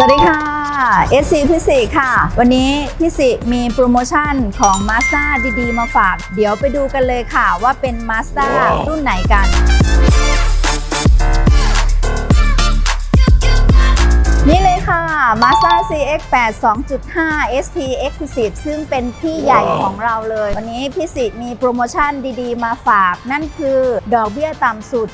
สวัสดีค่ะ SC พิสิค่ะ วันนี้พิสิมีโปรโมชั่นของ Mazda ดีๆ มาฝาก เดี๋ยวไปดูกันเลยค่ะว่าเป็น Mazda รุ่นไหนกัน CX-8 2.5 ST Exclusive ซึ่งเป็นพี่ใหญ่ของเราเลย วันนี้พี่สิมีโปรโมชั่นดีๆ มาฝาก นั่นคือดอกเบี้ยต่ำสุด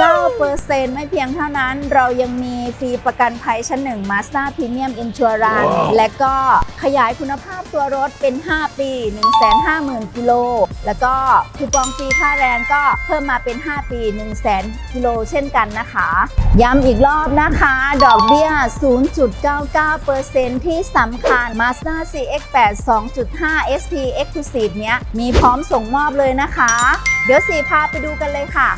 0.9%ไม่เพียงเท่านั้น เรายังมีฟรีประกันภัยชั้นหนึ่ง Mazda Premium Insurance และก็ ขยายคุณภาพตัวรถเป็น 5 ปี 150,000 กิโล แล้วก็คูปองฟรีค่าแรงก็เพิ่มมาเป็น 5 ปี 100,000 กิโลเช่นกันนะคะ ย้ำอีกรอบนะคะ ดอกเบี้ย 0.99%ที่สำคัญ Mazda CX-8 2.5 SP Exclusive เนี้ยมีพร้อมส่งมอบเลยนะคะ เดี๋ยวสีพาไปดูกันเลยค่ะ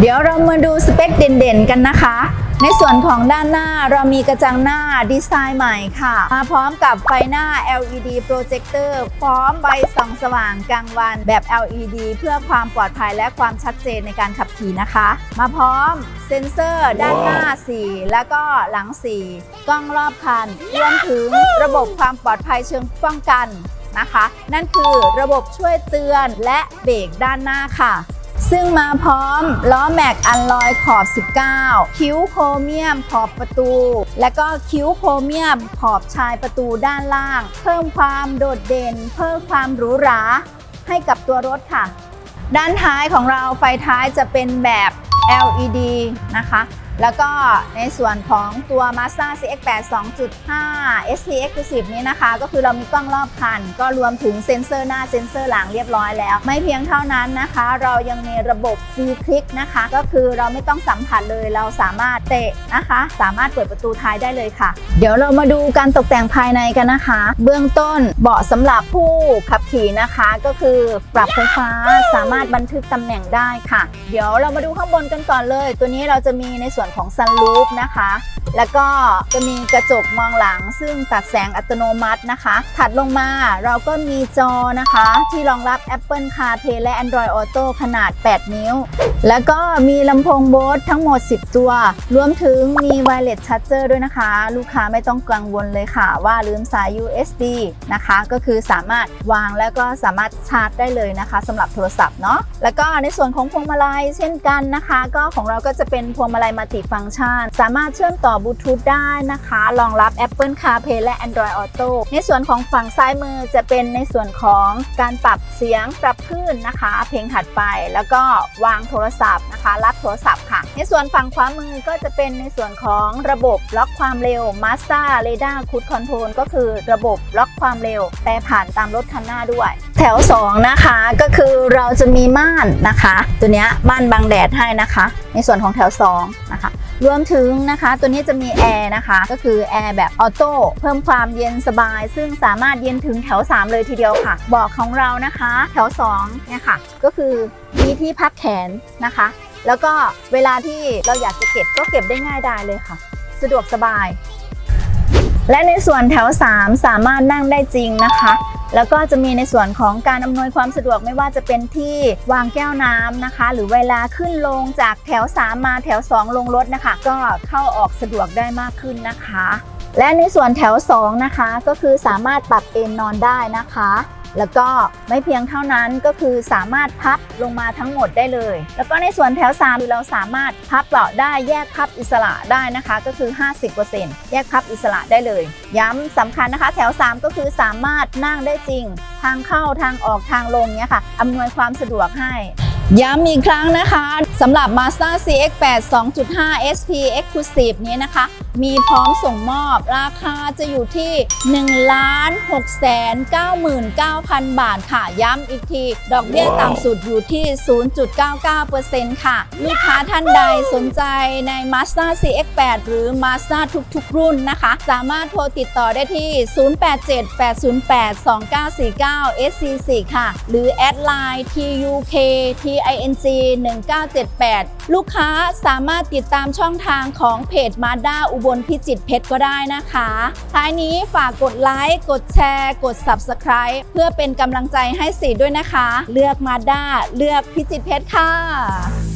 เดี๋ยวเรามาดูสเปคเด่นๆกันนะคะ ในส่วนของด้านหน้าเรามีกระจังหน้าดีไซน์ใหม่ค่ะ มาพร้อมกับไฟหน้า LED Projector พร้อมใบส่องสว่างกลางวันแบบ LED เพื่อความปลอดภัยและความชัดเจนในการขับขี่นะคะ มาพร้อมเซ็นเซอร์ด้านหน้า 4 แล้วก็หลัง 4 กล้องรอบคันรวมถึงระบบความปลอดภัยเชิงป้องกันนะคะ นั่นคือระบบช่วยเตือนและเบรกด้านหน้าค่ะ ซึ่งมาพร้อมล้อแม็กอันลอยขอบ 19 คิ้วโครเมียมขอบประตู และก็คิ้วโครเมียมขอบชายประตูด้านล่าง เพิ่มความโดดเด่น เพิ่มความหรูหราให้กับตัวรถค่ะ ด้านท้ายของเราไฟท้ายจะเป็นแบบ LED นะคะ แล้วก็ในส่วนของตัว Mazda CX-8 2.5 ST Exclusive นี้นะคะ ก็คือเรามีกล้องรอบคัน ก็รวมถึงเซ็นเซอร์หน้าเซ็นเซอร์หลังเรียบร้อยแล้ว ไม่เพียงเท่านั้นนะคะ เรายังมีระบบฟรีคลิกนะคะ ก็คือเราไม่ต้องสัมผัสเลยเราสามารถเตะนะคะ สามารถเปิดประตูท้ายได้เลยค่ะ เดี๋ยวเรามาดูการตกแต่งภายในกันนะคะ เบื้องต้นเบาะสำหรับผู้ขับขี่นะคะ ก็คือปรับไฟฟ้าสามารถบันทึกตำแหน่งได้ค่ะ เดี๋ยวเรามาดูข้างบนกันก่อนเลย ตัวนี้เราจะมีในส่วนของซันรูฟนะคะ แล้วก็จะมีกระจกมองหลัง ซึ่งตัดแสงอัตโนมัตินะคะ ถัดลงมาเราก็มีจอนะคะ ที่รองรับ Apple CarPlay และ Android Auto ขนาด 8 นิ้ว แล้วก็มีลำโพงโบสทั้งหมด 10 ตัว รวมถึงมี Wireless Charger ด้วยนะคะ ลูกค้าไม่ต้องกังวลเลยค่ะว่าลืมสาย USB นะคะ ก็คือสามารถวางแล้วก็สามารถชาร์จได้เลยนะคะสำหรับโทรศัพท์เนาะแล้วก็ในส่วนของพวงมาลัยเช่นกันนะคะ ก็ของเราก็จะเป็นพวงมาลัยมัลติฟังก์ชันสามารถเชื่อมต่อบลูทูธได้นะคะ รองรับ Apple CarPlay และ Android Auto ในส่วนของฝั่งซ้ายมือจะเป็นในส่วนของการปรับเสียงปรับคลื่นนะคะ เพลงถัดไป แล้วก็วางโทรศัพท์นะคะ รับ ทรศัพท์ค่ะ ในส่วนฝั่งขวามือก็จะเป็นในส่วนของระบบล็อกความเร็ว Mazda Radar Cruise Control ก็คือระบบล็อกความเร็วแปรผ่านตามรถคันหน้าด้วย แถว 2 นะคะก็คือเราจะมีม่านนะคะ ตัวนี้ม่านบังแดดให้นะคะ ในส่วนของแถว 2 นะคะรวมถึงนะคะตัวนี้จะมีแอร์นะคะก็คือแอร์แบบออโต้เพิ่มความเย็นสบาย ซึ่งสามารถเย็นถึงแถว 3 เลยทีเดียวค่ะเบอกของเรานะคะ แถว2เนี่ยค่ะก็คือมีที่พักแขนนะคะ แล้วก็เวลาที่เราอยากจะเก็บก็เก็บได้ง่ายดายเลยค่ะ สะดวกสบาย และในส่วนแถว 3 สามารถนั่งได้จริงนะคะ แล้วก็จะมีในส่วนของการอำนวยความสะดวกไม่ว่าจะเป็นที่วางแก้วน้ำนะคะ หรือเวลาขึ้นลงจากแถว 3 มาแถว 2 ลงรถนะคะ ก็เข้าออกสะดวกได้มากขึ้นนะคะ และในส่วนแถว 2 นะคะ ก็คือสามารถปรับเอนนอนได้นะคะ แล้วก็ไม่เพียงเท่านั้นก็คือสามารถพับลงมาทั้งหมดได้เลย แล้วก็ในส่วนแถว3เราสามารถพับเลาะได้แยกพับอิสระได้นะคะก็คือ 50%แยกพับอิสระได้เลย ย้ำสำคัญนะคะ แถว 3 ก็คือสามารถนั่งได้จริง ทางเข้าทางออกทางลงเนี่ยค่ะอำนวยความสะดวกให้ย้ำอีกครั้งนะคะ สำหรับ Mazda CX-8 2.5 SP Exclusive นี้นะคะ มีพร้อมส่งมอบราคาจะอยู่ที่ 1 6 9 9 0 0 0 บาทค่ะ ย้ำอีกที ดอกเบี้ยต่ำสุดอยู่ที่ 0.99%ค่ะ ลูกค้าท่านใดสนใจใน Mazda CX-8 หรือ Mazda ทุกๆ รุ่นนะคะ สามารถโทรติดต่อได้ที่ 0878082949 SC4 ค่ะ หรือแอดไลน์ TUK TING 88 ลูกค้าสามารถติดตามช่องทางของเพจมาด้าอุบลพิจิตรเพชรก็ได้นะคะ ท้ายนี้ฝากกดไลค์ กดแชร์ กด Subscribe เพื่อเป็นกำลังใจให้สีด้วยนะคะ เลือกมาด้าเลือกพิจิตรเพชรค่ะ